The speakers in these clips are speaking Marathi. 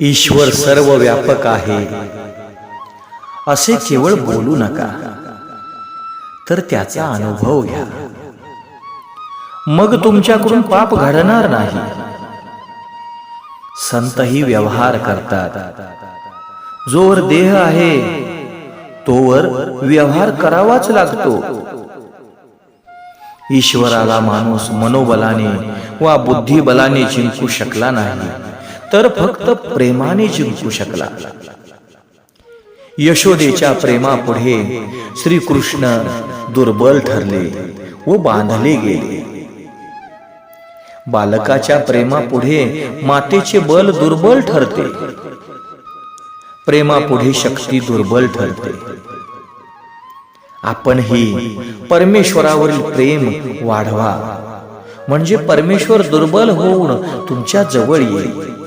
ईश्वर सर्व व्यापक आहे. असे केवळ बोलू नका तर त्याचा अनुभव घ्या. मग तुमच्याकडून पाप घडणार नाही. संतही व्यवहार करतात. जोवर देह आहे तोवर व्यवहार करावाच लागतो. ईश्वराला माणूस मनोबलाने वा बुद्धिबलाने जिंकू शकला नाही. तर फक्त प्रेमाने जिंकू शकला. यशोदेच्या प्रेमापुढे श्रीकृष्ण दुर्बल ठरले व बांधले गेले. बालकाच्या प्रेमापुढे मातेचे बल दुर्बल ठरते. प्रेमापुढे शक्ती दुर्बल ठरते. आपणही परमेश्वरावरील प्रेम वाढवा. म्हणजे परमेश्वर दुर्बल होऊन तुमच्या जवळ येईल.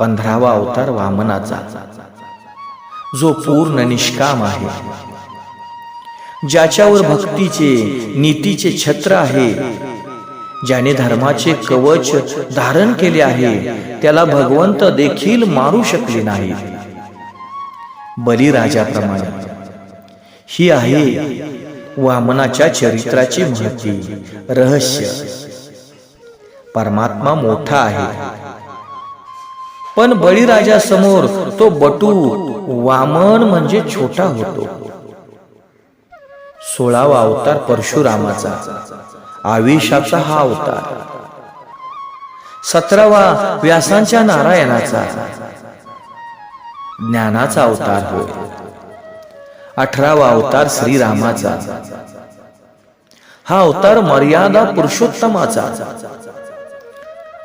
पंधरावा अवतार वामनाचा. जो पूर्ण निष्काम आहे. ज्याच्यावर भक्तीचे नीतीचे छत्र आहे. ज्याने धर्माचे कवच धारण केले आहे त्याला भगवंत देखील मारू शकले नाही. बलिराजाप्रमाणे. ही आहे वामनाच्या चरित्राची महती रहस्य. परमात्मा मोठा आहे. पण बळीराजा समोर तो बटू वामन म्हणजे छोटा होतो. सोळावा अवतार परशुरामाचा आविषाचा हा अवतार. सतरावा व्यासांच्या नारायणाचा ज्ञानाचा अवतार होय. अठरावा अवतार श्रीरामाचा हा अवतार मर्यादा पुरुषोत्तमाचा.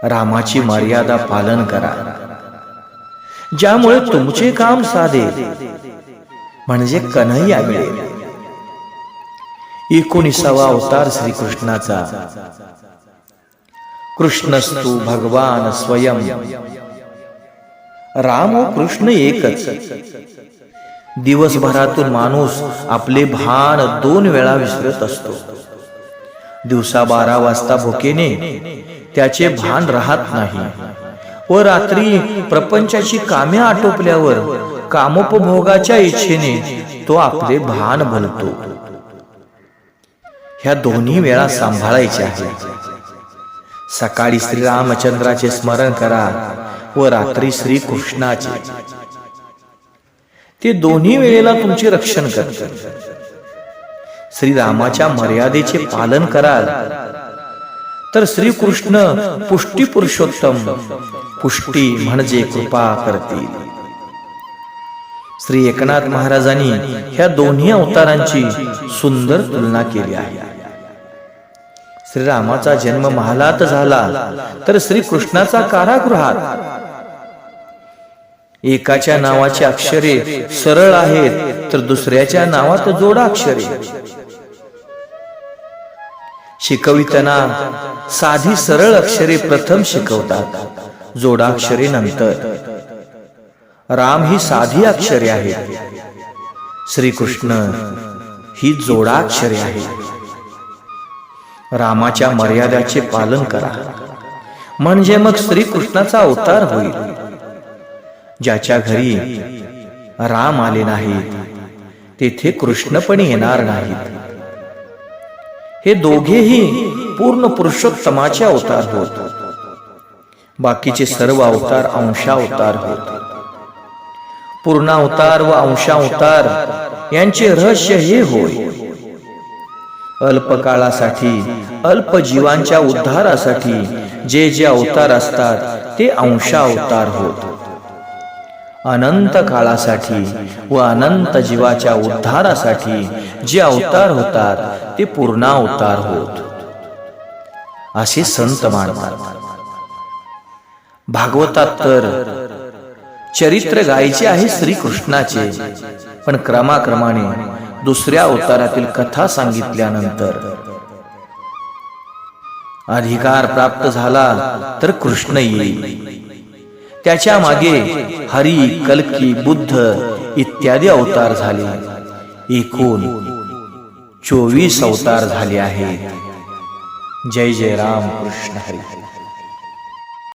रामाची मर्यादा पालन करा. ज्यामुळे तुमचे काम साधे. म्हणजे कन्हैया मिळेल एकोणीसावा अवतार श्रीकृष्णाचा. कृष्णस्तू भगवान स्वयं. राम व कृष्ण एकच. दिवसभरातून माणूस आपले भान दोन वेळा विसरत असतो. दिवसा बारा वाजता भुकेने त्याचे भान राहत नाही. व रात्री प्रपंचाची कामे आटोपल्यावर कामोपभोगाच्या इच्छेने तो आपले भान भरतो ह्या दोन्ही वेळा सांभाळायच्या आहेत सकाळी श्रीरामचंद्राचे स्मरण करा व रात्री श्री कृष्णाचे ते दोन्ही वेळेला तुमचे रक्षण करतात. श्रीरामाच्या मर्यादेचे पालन कराल तर श्रीकृष्ण पुष्टी पुरुषोत्तम. पुष्टी म्हणजे कृपा करतील श्री एकनाथ महाराजांनी ह्या दोन्ही अवतारांची सुंदर तुलना केली आहे. श्रीरामाचा जन्म महालात झाला तर श्रीकृष्णाचा कारागृहात. एकाच्या नावाची अक्षरे सरळ आहेत तर दुसऱ्याच्या नावात जोडाक्षरे. शिकविताना साधी सरळ अक्षरे प्रथम शिकवतात जोडाक्षरे नंतर राम ही साधी अक्षरे आहेत. श्रीकृष्ण ही जोडाक्षरे आहेत. रामाच्या मर्यादाचे पालन करा. म्हणजे मग श्रीकृष्णाचा अवतार होईल. ज्याच्या घरी राम आले नाहीत तेथे कृष्ण पण येणार नाहीत. हे दोघेही पूर्ण पुरुषोत्तमाचे अवतार होत. बाकीचे सर्व अवतार अंशावतार होत. पूर्णावतार व अंशावतार यांचे रहस्य हे होय. अल्पकाळासाठी अल्प जीवांच्या उद्धारासाठी जे जे अवतार असतात ते अंशावतार होत. अनंत काळासाठी व अनंत जीवाच्या उद्धारासाठी जे अवतार होतात ते पूर्णावतार होत. असे संत मानतात. भागवतात तर चरित्र गायचे आहे श्रीकृष्णाचे पण क्रमाक्रमाने दुसऱ्या अवतारातील कथा सांगितल्यानंतर अधिकार प्राप्त झाला तर कृष्ण येईल. त्याच्यामागे हरी कल्की बुद्ध इत्यादी अवतार झाले. एकूण चोवीस अवतार झाले आहेत. जय जय राम कृष्ण हरी.